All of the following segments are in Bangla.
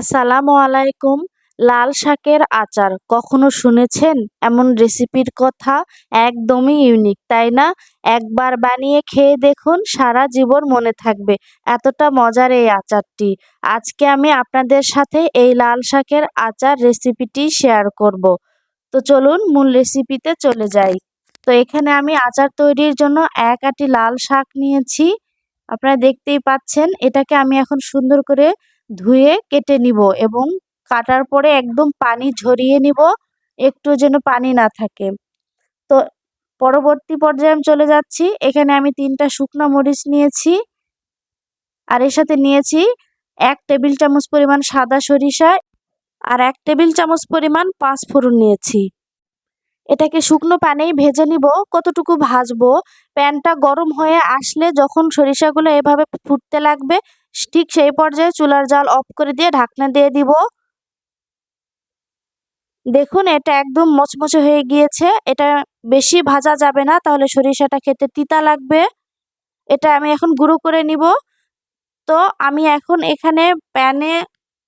আসসালামু আলাইকুম। লাল শাকের আচার কখনো শুনেছেন? এমন রেসিপির কথা একদমই ইউনিক, তাই না? একবার বানিয়ে খেয়ে দেখুন, সারা জীবন মনে থাকবে এতটা মজার এই আচারটি। আজকে আমি আপনাদের সাথে এই লাল শাকের আচার রেসিপিটি শেয়ার করব। তো চলুন মূল রেসিপিতে চলে যাই। তো এখানে আমি আচার তৈরির জন্য এক আটি লাল শাক নিয়েছি। আপনারা দেখতেই পাচ্ছেন, এটাকে আমি এখন সুন্দর করে ধুয়ে কেটে নিব এবং কাটার পরে একদম পানি ঝরিয়ে নিব, একটু যেন পানি না থাকে। তো পরবর্তী পর্যায়ে আমি চলে যাচ্ছি। এখানে আমি তিনটা শুকনো মরিচ নিয়েছি আর এর সাথে নিয়েছি এক টেবিল চামচ পরিমাণ সাদা সরিষা আর এক টেবিল চামচ পরিমাণ পাঁচ ফোড়ন নিয়েছি। এটাকে শুকনো পানেই ভেজে নিব, কতটুকু ভাজবো, প্যানটা গরম হয়ে আসলে যখন সরিষাগুলো এভাবে ফুটতে লাগবে, ঠিক সেই পর্যায়ে চুলার জাল অফ করে দিয়ে ঢাকনা দিয়ে দিব। দেখুন, এটা একদম মচমচে হয়ে গিয়েছে, এটা বেশি ভাজা যাবে না, তাহলে সরিষাটা খেতে তিতা লাগবে। এটা আমি এখন গুঁড়ো করে নিব। তো আমি এখন এখানে প্যানে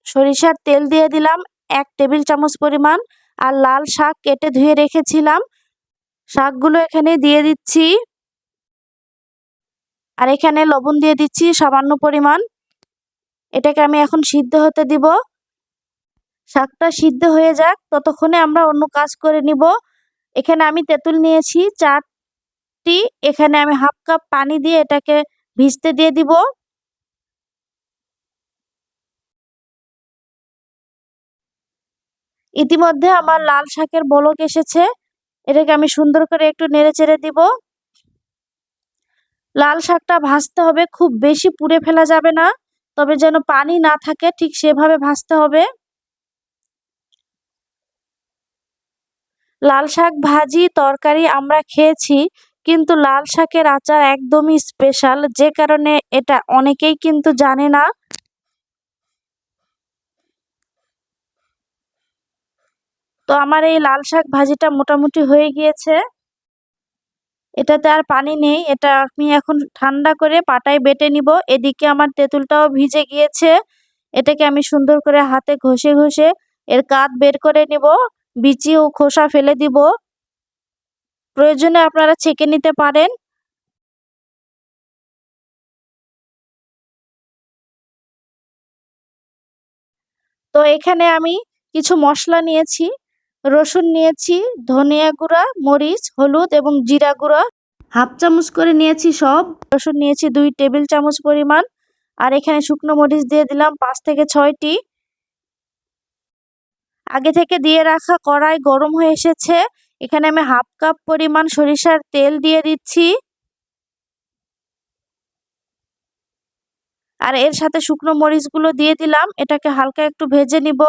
সরিষার তেল দিয়ে দিলাম এক টেবিল চামচ পরিমাণ। আর লাল শাক কেটে ধুয়ে রেখেছিলাম। শাকগুলো এখানে দিয়ে দিচ্ছি। আর এখানে লবণ দিয়ে দিচ্ছি সামান্য পরিমাণ। এটাকে আমি এখন সিদ্ধ হতে দিব। শাকটা সিদ্ধ হয়ে যাক, ততক্ষণে আমরা অন্য কাজ করে নিব। এখানে আমি তেঁতুল নিয়েছি, চারটি। এখানে আমি হাফ কাপ পানি দিয়ে এটাকে ভিজতে দিয়ে দিব। ইতিমধ্যে আমার লাল শাকের বলক এসেছে। এটাকে আমি সুন্দর করে একটু নেড়ে চেড়ে দিব। লাল শাকটা ভাজতে হবে, খুব বেশি পুড়ে ফেলা যাবে না, তবে যেন পানি না থাকে, ঠিক সেভাবে ভাজতে হবে। লাল শাক ভাজি, তরকারি আমরা খেয়েছি, কিন্তু লাল শাকের আচার একদমই স্পেশাল যে কারণে এটা অনেকেই কিন্তু জানে না। তো আমার এই লাল শাক ভাজিটা মোটামুটি হয়ে গিয়েছে। এটাতে আর পানি নেই, এটা আমি এখন ঠান্ডা করে পাটায় বেটে নিব। এদিকে আমার তেঁতুলটাও ভিজে গিয়েছে। এটাকে আমি সুন্দর করে হাতে ঘষে ঘষে এর কাত বের করে নিব, বিচি ও খোসা ফেলে দিব। প্রয়োজনে আপনারা ছেঁকে নিতে পারেন। তো এখানে আমি কিছু মশলা নিয়েছি। রসুন নিয়েছি ধনিয়া গুঁড়া মরিচ হলুদ এবং জিরা গুঁড়া। হাফ চামচ করে নিয়েছি সব। রসুন নিয়েছি দুই টেবিল চামচ পরিমাণ। আর এখানে শুকনো মরিচ দিয়ে দিলাম পাঁচ থেকে ছয়টি। আগে থেকে দিয়ে রাখা কড়াই গরম হয়ে এসেছে। এখানে আমি হাফ কাপ পরিমাণ সরিষার তেল দিয়ে দিচ্ছি। আর এর সাথে শুকনো মরিচগুলো দিয়ে দিলাম। এটাকে হালকা একটু ভেজে নিব।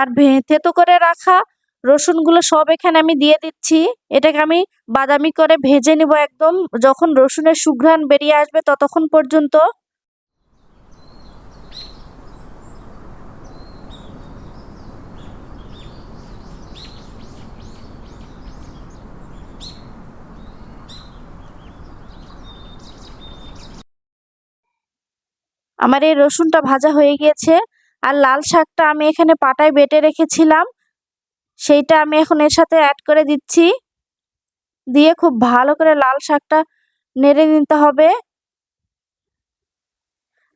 আর থেতো করে রাখা। রসুনগুলো সব এখানে আমি দিয়ে দিচ্ছি। এটাকে আমি বাদামি করে ভেজে নিব একদম। যখন রসুনের সুঘ্রাণ বেরিয়ে আসবে ততক্ষণ পর্যন্ত। আমার এই রসুনটা ভাজা হয়ে গিয়েছে। আর লাল শাকটা আমি এখানে পাটায় বেটে রেখেছিলাম। সেইটা আমি এখন এর সাথে অ্যাড করে দিচ্ছি। দিয়ে খুব ভালো করে লাল শাকটা নেড়ে নিতে হবে।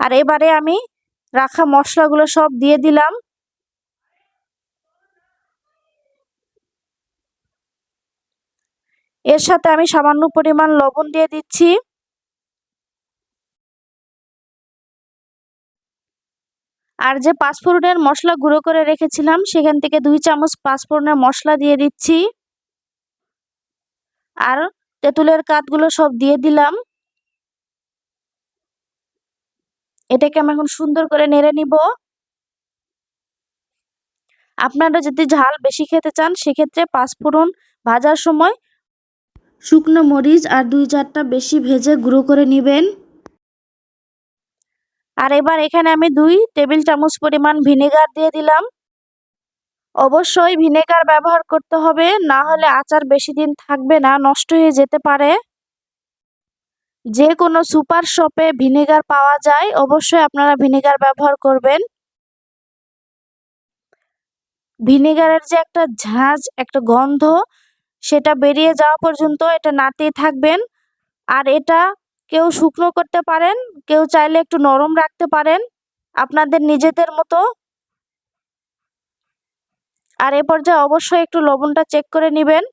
আর এবারে আমি রাখা মশলাগুলো সব দিয়ে দিলাম। এর সাথে আমি সামান্য পরিমাণ লবণ দিয়ে দিচ্ছি। আর যে পাঁচফোড়নের মশলা গুঁড়ো করে রেখেছিলাম, সেখান থেকে দুই চামচ পাঁচফোড়নের মশলা দিয়ে দিচ্ছি। আর তেঁতুলের কাঠগুলো সব দিয়ে দিলাম। এটাকে আমি এখন সুন্দর করে নেড়ে নিব। আপনারা যদি ঝাল বেশি খেতে চান, সেক্ষেত্রে পাঁচফোড়ন ভাজার সময় শুকনো মরিচ আর দুই চারটা বেশি ভেজে গুঁড়ো করে নেবেন। আর এবার এখানে আমি দুই টেবিল চামচ পরিমাণ ভিনেগার দিয়ে দিলাম। অবশ্যই ভিনেগার ব্যবহার করতে হবে, না হলে আচার বেশি দিন থাকবে না, নষ্ট হয়ে যেতে পারে। যে কোনো সুপার শপে ভিনেগার পাওয়া যায়, অবশ্যই আপনারা ভিনেগার ব্যবহার করবেন। ভিনেগারের যে একটা ঝাঁজ, একটা গন্ধ, সেটা বেরিয়ে যাওয়া পর্যন্ত এটা নাড়তেই থাকবেন। আর এটা কেউ শুকনো করতে পারেন, কেউ চাইলে একটু নরম রাখতে পারেন, আপনাদের নিজেদের মতো। আর এ পর্যায়ে অবশ্যই একটু লবণটা চেক করে নেবেন।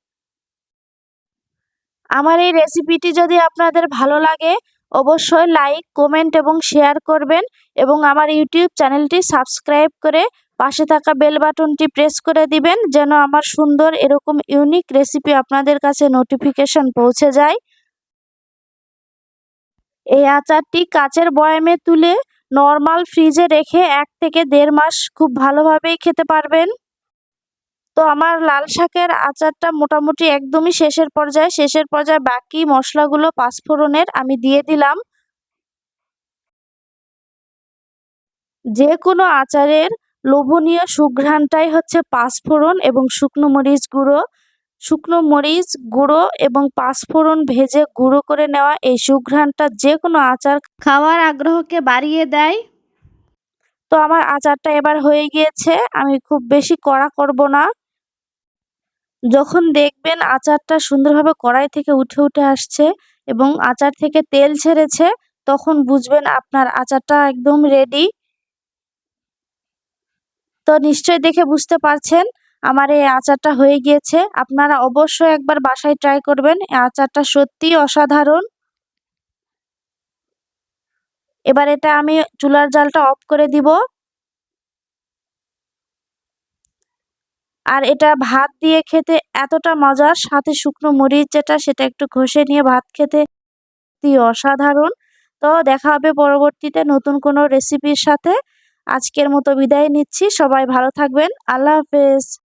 আমার এই রেসিপিটি যদি আপনাদের ভালো লাগে, অবশ্যই লাইক কমেন্ট এবং শেয়ার করবেন এবং আমার ইউটিউব চ্যানেলটি সাবস্ক্রাইব করে পাশে থাকা বেল বাটনটি প্রেস করে দিবেন, যেন আমার সুন্দর এরকম ইউনিক রেসিপি আপনাদের কাছে নোটিফিকেশন পৌঁছে যায়। এই আচারটি কাচের বয়ামে তুলে নর্মাল ফ্রিজে রেখে এক থেকে দেড় মাস খুব ভালোভাবেই খেতে পারবেন। তো আমার লাল শাকের আচারটা মোটামুটি একদমই শেষের পর্যায়ে শেষের পর্যায়ে বাকি মশলাগুলো পাঁচফোড়নের আমি দিয়ে দিলাম। যে কোনো আচারের লোভনীয় সুঘ্রাণটাই হচ্ছে পাঁচফোড়ন এবং শুকনো মরিচ গুঁড়ো। শুকনো মরিচ গুঁড়ো এবং পাঁচফোড়ন ভেজে গুঁড়ো করে নেওয়া এই সুঘ্রাণটা যে কোনো আচার খাওয়ার আগ্রহকে বাড়িয়ে দেয়। তো আমার আচারটা এবার হয়ে গিয়েছে, আমি খুব বেশি কড়া করব না। যখন দেখবেন আচারটা সুন্দরভাবে কড়াই থেকে উঠে উঠে আসছে এবং আচার থেকে তেল ছেড়েছে, তখন বুঝবেন আপনার আচারটা একদম রেডি তো নিশ্চয়ই দেখে বুঝতে পারছেন আমার এই আচারটা হয়ে গিয়েছে। আপনারা অবশ্যই একবার বাসায় ট্রাই করবেন। এই আচারটা সত্যিই অসাধারণ। এবার এটা আমি চুলার জালটা অফ করে দিব। আর এটা ভাত দিয়ে খেতে এতটা মজার, সাথে শুকনো মরিচ যেটা, সেটা একটু ঘষে নিয়ে ভাত খেতে অসাধারণ। তো দেখা হবে পরবর্তীতে নতুন কোনো রেসিপির সাথে। আজকের মতো বিদায় নিচ্ছি। সবাই ভালো থাকবেন। আল্লাহ হাফেজ।